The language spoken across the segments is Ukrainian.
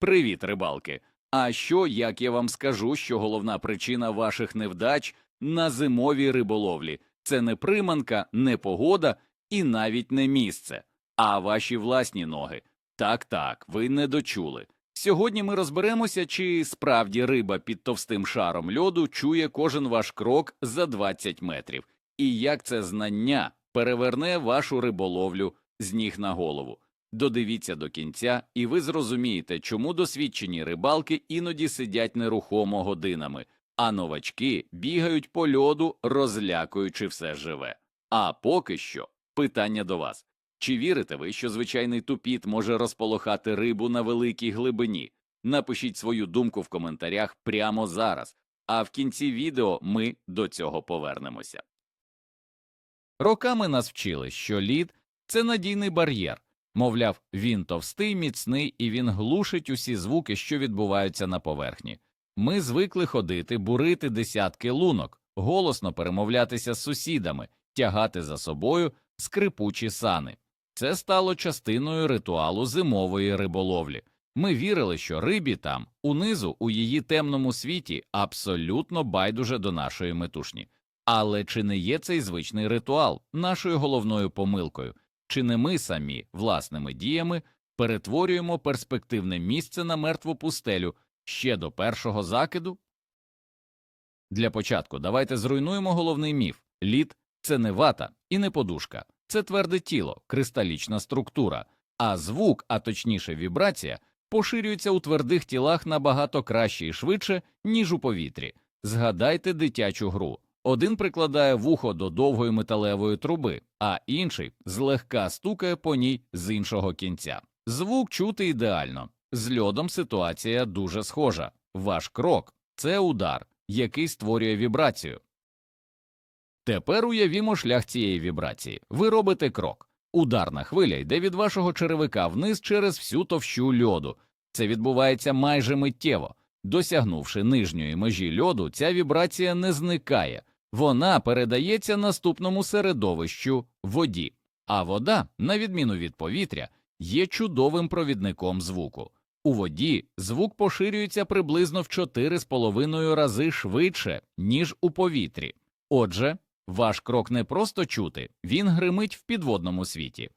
Привіт, рибалки! А що, як я вам скажу, що головна причина ваших невдач на зимовій риболовлі це не приманка, не погода і навіть не місце, а ваші власні ноги. Так, так, ви не дочули. Сьогодні ми розберемося, чи справді риба під товстим шаром льоду чує кожен ваш крок за 20 метрів, і як це знання переверне вашу риболовлю з ніг на голову. Додивіться до кінця, і ви зрозумієте, чому досвідчені рибалки іноді сидять нерухомо годинами, а новачки бігають по льоду, розлякуючи все живе. А поки що питання до вас. Чи вірите ви, що звичайний тупіт може розполохати рибу на великій глибині? Напишіть свою думку в коментарях прямо зараз, а в кінці відео ми до цього повернемося. Роками нас вчили, що лід це надійний бар'єр. Мовляв, він товстий, міцний і він глушить усі звуки, що відбуваються на поверхні. Ми звикли ходити, бурити десятки лунок, голосно перемовлятися з сусідами, тягати за собою скрипучі сани. Це стало частиною ритуалу зимової риболовлі. Ми вірили, що рибі там, унизу, у її темному світі, абсолютно байдуже до нашої метушні. Але чи не є цей звичний ритуал нашою головною помилкою? Чи не ми самі власними діями перетворюємо перспективне місце на мертву пустелю ще до першого закиду? Для початку давайте зруйнуємо головний міф лід це не вата і не подушка, це тверде тіло, кристалічна структура, а звук, а точніше вібрація, поширюється у твердих тілах набагато краще і швидше, ніж у повітрі. Згадайте дитячу гру. Один прикладає вухо до довгої металевої труби, а інший злегка стукає по ній з іншого кінця. Звук чути ідеально. З льодом ситуація дуже схожа. Ваш крок це удар, який створює вібрацію. Тепер уявімо шлях цієї вібрації. Ви робите крок. Ударна хвиля йде від вашого черевика вниз через всю товщу льоду. Це відбувається майже миттєво. Досягнувши нижньої межі льоду, ця вібрація не зникає, вона передається наступному середовищу воді, а вода, на відміну від повітря, є чудовим провідником звуку. У воді звук поширюється приблизно в 4,5 рази швидше, ніж у повітрі. Отже, ваш крок не просто чути, він гримить в підводному світі.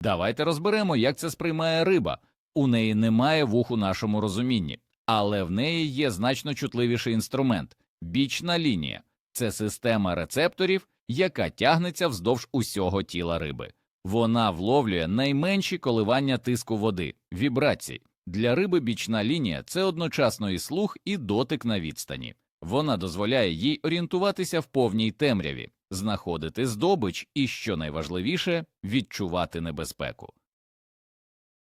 Давайте розберемо, як це сприймає риба. У неї немає вух у нашому розумінні, але в неї є значно чутливіший інструмент бічна лінія це система рецепторів, яка тягнеться вздовж усього тіла риби. Вона вловлює найменші коливання тиску води, вібрацій. Для риби бічна лінія це одночасно і слух, і дотик на відстані. Вона дозволяє їй орієнтуватися в повній темряві, знаходити здобич і, що найважливіше, відчувати небезпеку.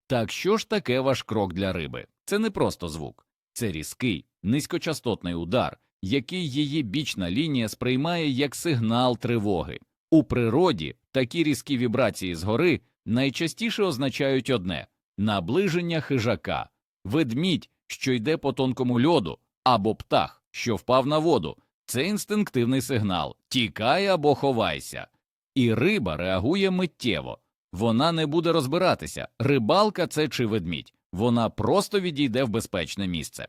Так що ж таке ваш крок для риби? Це не просто звук, це різкий, низькочастотний удар, який її бічна лінія сприймає як сигнал тривоги. У природі такі різкі вібрації згори найчастіше означають одне наближення хижака, ведмідь, що йде по тонкому льоду, або птах, що впав на воду. Це інстинктивний сигнал тікай або ховайся. І риба реагує миттєво. Вона не буде розбиратися, рибалка це чи ведмідь, вона просто відійде в безпечне місце.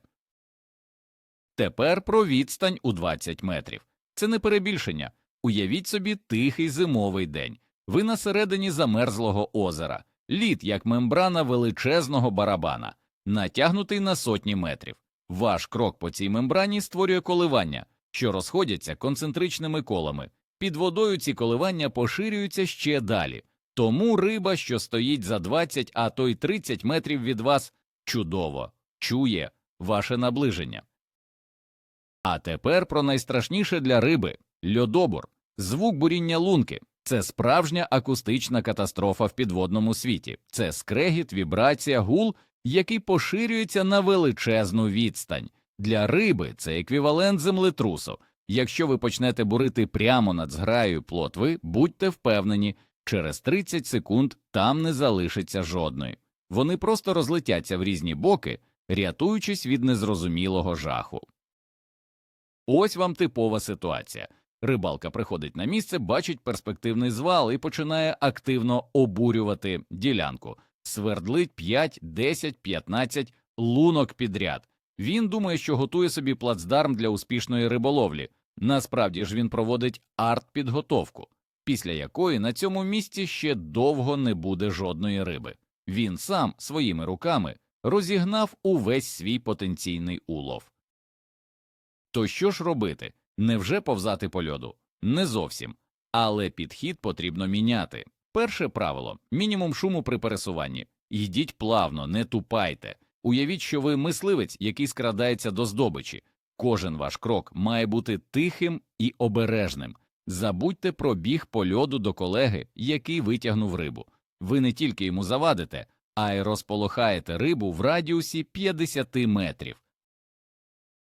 Тепер про відстань у 20 метрів. Це не перебільшення. Уявіть собі тихий зимовий день. Ви на середині замерзлого озера, лід як мембрана величезного барабана, натягнутий на сотні метрів. Ваш крок по цій мембрані створює коливання, що розходяться концентричними колами. Під водою ці коливання поширюються ще далі. Тому риба, що стоїть за 20, а то й 30 метрів від вас, чудово чує ваше наближення. А тепер про найстрашніше для риби льодобор. Звук буріння лунки це справжня акустична катастрофа в підводному світі, це скрегіт, вібрація, гул, який поширюється на величезну відстань. Для риби це еквівалент землетрусу. Якщо ви почнете бурити прямо над зграєю плотви, будьте впевнені, через 30 секунд там не залишиться жодної. Вони просто розлетяться в різні боки, рятуючись від незрозумілого жаху. Ось вам типова ситуація. Рибалка приходить на місце, бачить перспективний звал і починає активно обурювати ділянку. свердлить 5, 10, 15 лунок підряд. Він думає, що готує собі плацдарм для успішної риболовлі. Насправді ж він проводить арт-підготовку, після якої на цьому місці ще довго не буде жодної риби. Він сам своїми руками розігнав увесь свій потенційний улов. То що ж робити? Невже повзати по льоду? Не зовсім. Але підхід потрібно міняти. Перше правило мінімум шуму при пересуванні. Йдіть плавно, не тупайте. Уявіть, що ви мисливець, який скрадається до здобичі. Кожен ваш крок має бути тихим і обережним. Забудьте про біг по льоду до колеги, який витягнув рибу. Ви не тільки йому завадите, а й розполохаєте рибу в радіусі 50 метрів.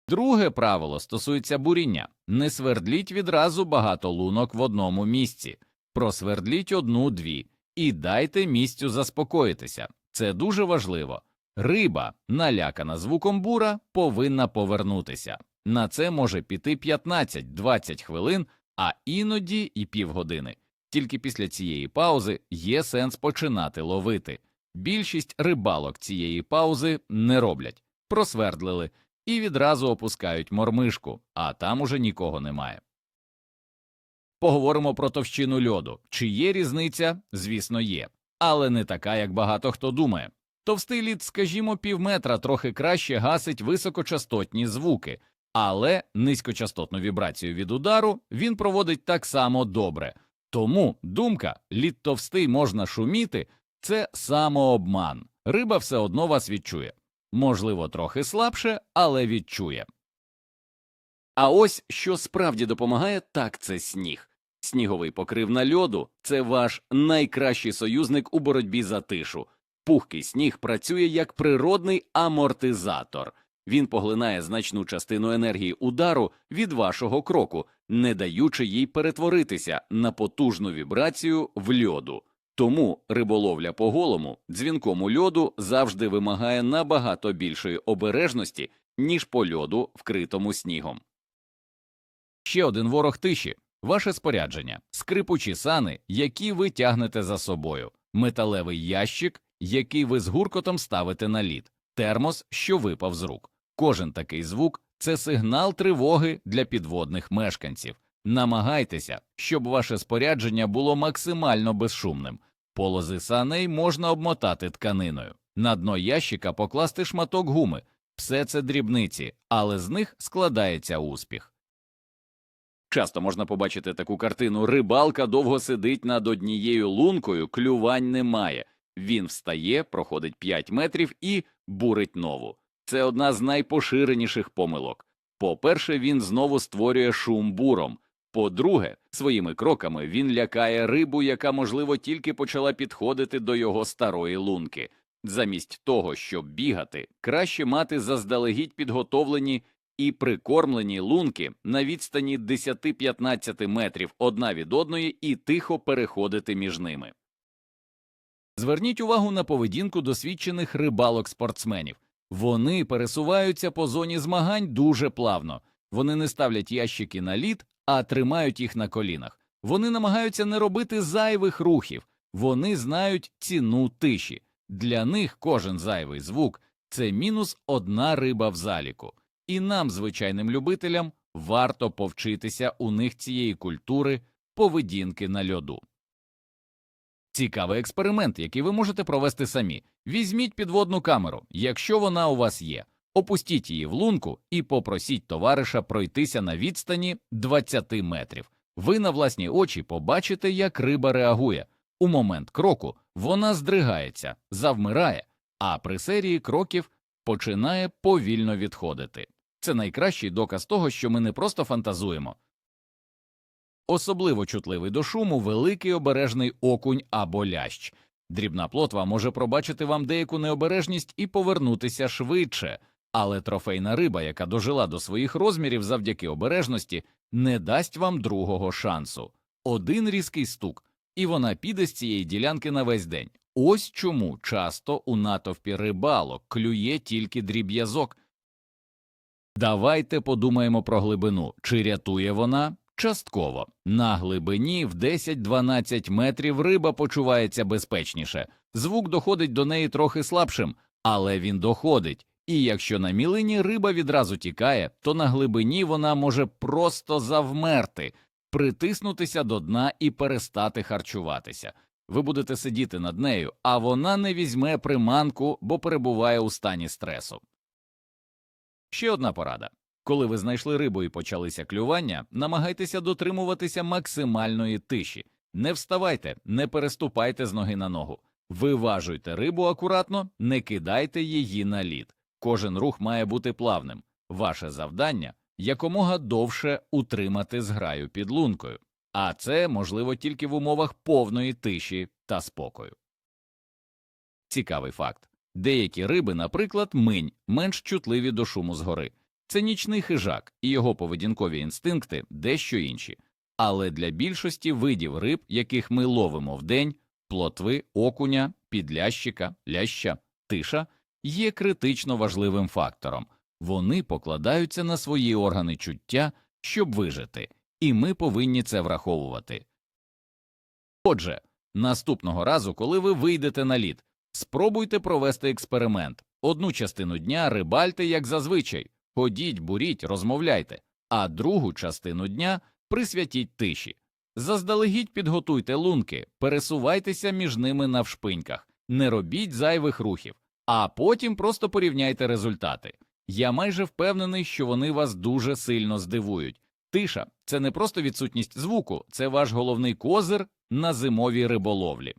Друге правило стосується буріння не свердліть відразу багато лунок в одному місці, просвердліть одну-дві і дайте місцю заспокоїтися. Це дуже важливо. Риба, налякана звуком бура, повинна повернутися. На це може піти 15-20 хвилин, а іноді і півгодини. Тільки після цієї паузи є сенс починати ловити. Більшість рибалок цієї паузи не роблять, просвердлили і відразу опускають мормишку, а там уже нікого немає. Поговоримо про товщину льоду. Чи є різниця? Звісно, є, але не така, як багато хто думає. Товстий лід, скажімо, півметра трохи краще гасить високочастотні звуки, але низькочастотну вібрацію від удару він проводить так само добре. Тому думка лід товстий можна шуміти це самообман. Риба все одно вас відчує. Можливо, трохи слабше, але відчує. А ось що справді допомагає, так це сніг. Сніговий покрив на льоду це ваш найкращий союзник у боротьбі за тишу. Пухкий сніг працює як природний амортизатор. Він поглинає значну частину енергії удару від вашого кроку, не даючи їй перетворитися на потужну вібрацію в льоду. Тому риболовля по голому, дзвінкому льоду завжди вимагає набагато більшої обережності, ніж по льоду, вкритому снігом. Ще один ворог тиші ваше спорядження, скрипучі сани, які ви тягнете за собою, металевий ящик, який ви з гуркотом ставите на лід, термос, що випав з рук. Кожен такий звук це сигнал тривоги для підводних мешканців. Намагайтеся, щоб ваше спорядження було максимально безшумним. Полози саней можна обмотати тканиною. На дно ящика покласти шматок гуми. Все це дрібниці, але з них складається успіх. Часто можна побачити таку картину рибалка довго сидить над однією лункою, клювань немає. Він встає, проходить 5 метрів і бурить нову. Це одна з найпоширеніших помилок. По-перше, він знову створює шум буром. По-друге, своїми кроками він лякає рибу, яка, можливо, тільки почала підходити до його старої лунки. Замість того, щоб бігати, краще мати заздалегідь підготовлені і прикормлені лунки на відстані 10-15 метрів одна від одної і тихо переходити між ними. Зверніть увагу на поведінку досвідчених рибалок-спортсменів. Вони пересуваються по зоні змагань дуже плавно. Вони не ставлять ящики на лід, а тримають їх на колінах. Вони намагаються не робити зайвих рухів, вони знають ціну тиші. Для них кожен зайвий звук це мінус одна риба в заліку. І нам, звичайним любителям, варто повчитися у них цієї культури поведінки на льоду. Цікавий експеримент, який ви можете провести самі. Візьміть підводну камеру, якщо вона у вас є, опустіть її в лунку і попросіть товариша пройтися на відстані 20 метрів. Ви на власні очі побачите, як риба реагує. У момент кроку вона здригається, завмирає, а при серії кроків починає повільно відходити. Це найкращий доказ того, що ми не просто фантазуємо. Особливо чутливий до шуму великий обережний окунь або лящ. Дрібна плотва може пробачити вам деяку необережність і повернутися швидше, але трофейна риба, яка дожила до своїх розмірів завдяки обережності, не дасть вам другого шансу. Один різкий стук, і вона піде з цієї ділянки на весь день. Ось чому часто у натовпі рибалок клює тільки дріб'язок. Давайте подумаємо про глибину, чи рятує вона? Частково на глибині в 10-12 метрів риба почувається безпечніше, звук доходить до неї трохи слабшим, але він доходить. І якщо на мілині риба відразу тікає, то на глибині вона може просто завмерти, притиснутися до дна і перестати харчуватися. Ви будете сидіти над нею, а вона не візьме приманку, бо перебуває у стані стресу. Ще одна порада. Коли ви знайшли рибу і почалися клювання, намагайтеся дотримуватися максимальної тиші. Не вставайте, не переступайте з ноги на ногу. Виважуйте рибу акуратно, не кидайте її на лід. Кожен рух має бути плавним. Ваше завдання якомога довше утримати зграю під лункою, а це можливо тільки в умовах повної тиші та спокою. Цікавий факт. Деякі риби, наприклад, минь, менш чутливі до шуму згори. Це нічний хижак, і його поведінкові інстинкти дещо інші. Але для більшості видів риб, яких ми ловимо вдень, плотви, окуня, підлящика, ляща, тиша, є критично важливим фактором. Вони покладаються на свої органи чуття, щоб вижити, і ми повинні це враховувати. Отже, наступного разу, коли ви вийдете на лід, спробуйте провести експеримент. Одну частину дня рибальте, як зазвичай, ходіть, буріть, розмовляйте, а другу частину дня присвятіть тиші. Заздалегідь підготуйте лунки, пересувайтеся між ними навшпиньках, не робіть зайвих рухів, а потім просто порівняйте результати. Я майже впевнений, що вони вас дуже сильно здивують. Тиша це не просто відсутність звуку, це ваш головний козир на зимовій риболовлі.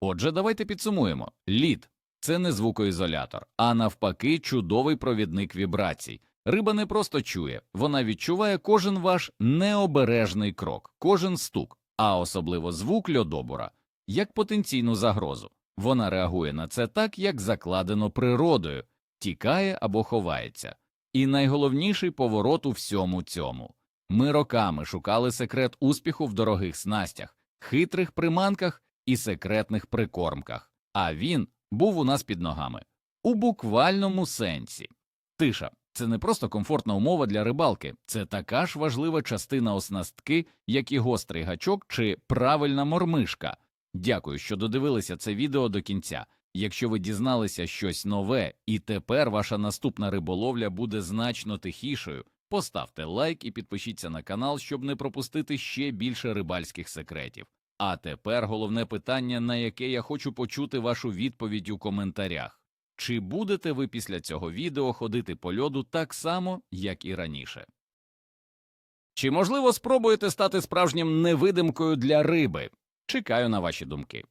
Отже, давайте підсумуємо лід це не звукоізолятор, а навпаки, чудовий провідник вібрацій. Риба не просто чує, вона відчуває кожен ваш необережний крок, кожен стук, а особливо звук льодобура, як потенційну загрозу. Вона реагує на це так, як закладено природою, тікає або ховається. І найголовніший поворот у всьому цьому. Ми роками шукали секрет успіху в дорогих снастях, хитрих приманках і секретних прикормках, а він був у нас під ногами. У буквальному сенсі. Тиша це не просто комфортна умова для рибалки, це така ж важлива частина оснастки, як і гострий гачок чи правильна мормишка. Дякую, що додивилися це відео до кінця. Якщо ви дізналися щось нове, і тепер ваша наступна риболовля буде значно тихішою, поставте лайк і підпишіться на канал, щоб не пропустити ще більше рибальських секретів. А тепер головне питання, на яке я хочу почути вашу відповідь у коментарях. Чи будете ви після цього відео ходити по льоду так само, як і раніше? Чи можливо спробуєте стати справжнім невидимкою для риби? Чекаю на ваші думки.